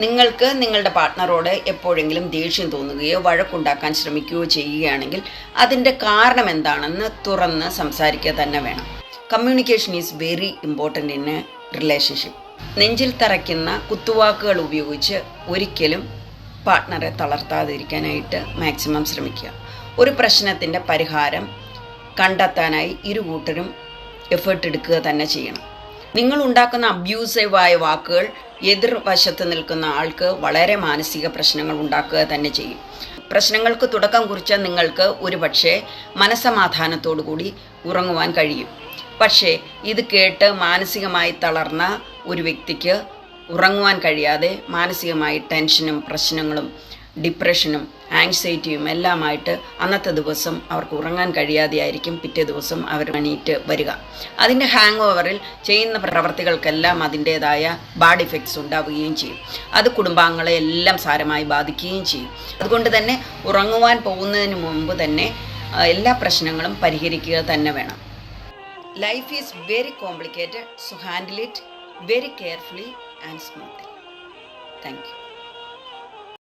നിങ്ങൾക്ക് നിങ്ങളുടെ പാർട്ട്ണറോട് എപ്പോഴെങ്കിലും ദേഷ്യം തോന്നുകയോ വഴക്കുണ്ടാക്കാൻ ശ്രമിക്കുകയോ ചെയ്യുകയാണെങ്കിൽ അതിന്റെ കാരണം എന്താണെന്ന് തുറന്ന് സംസാരിക്കുക തന്നെ വേണം. Communication is very important in relationship നെഞ്ചിൽ തറയ്ക്കുന്ന കുത്തുവാക്കുകൾ ഉപയോഗിച്ച് ഒരിക്കലും പാർട്ട്ണറെ തളർത്താതിരിക്കാനായിട്ട് മാക്സിമം ശ്രമിക്കുക. ഒരു പ്രശ്നത്തിന്റെ പരിഹാരം കണ്ടെത്താനായി ഇരു കൂട്ടരും എഫേർട്ട് എടുക്കുക തന്നെ ചെയ്യണം. നിങ്ങൾ ഉണ്ടാക്കുന്ന അബ്യൂസീവായ വാക്കുകൾ എതിർവശത്ത് നിൽക്കുന്ന ആൾക്ക് വളരെ മാനസിക പ്രശ്നങ്ങൾ ഉണ്ടാക്കുക തന്നെ ചെയ്യും. പ്രശ്നങ്ങൾക്ക് തുടക്കം കുറിച്ച നിങ്ങൾക്ക് ഒരുപക്ഷെ മനസമാധാനത്തോടു കൂടി ഉറങ്ങുവാൻ കഴിയും. പക്ഷേ ഇത് കേട്ട് മാനസികമായി തളർന്ന ഒരു വ്യക്തിക്ക് ഉറങ്ങുവാൻ കഴിയാതെ മാനസികമായി ടെൻഷനും പ്രശ്നങ്ങളും ഡിപ്രഷനും ആങ്സൈറ്റിയും എല്ലാമായിട്ട് അന്നത്തെ ദിവസം അവർക്ക് ഉറങ്ങാൻ കഴിയാതെയായിരിക്കും പിറ്റേ ദിവസം അവർ എണീറ്റ് വരിക. അതിന്റെ ഹാങ് ഓവറിൽ ചെയ്യുന്ന പ്രവർത്തികൾക്കെല്ലാം അതിന്റേതായ ബാഡ് ഇഫക്ട്സ് ഉണ്ടാവുകയും ചെയ്യും. അത് കുടുംബാംഗങ്ങളെ എല്ലാം സാരമായി ബാധിക്കുകയും ചെയ്യും. അതുകൊണ്ട് തന്നെ ഉറങ്ങുവാൻ പോകുന്നതിന് മുമ്പ് തന്നെ എല്ലാ പ്രശ്നങ്ങളും പരിഹരിക്കുക തന്നെ വേണം. Life is very complicated so handle it very carefully and smooth thank you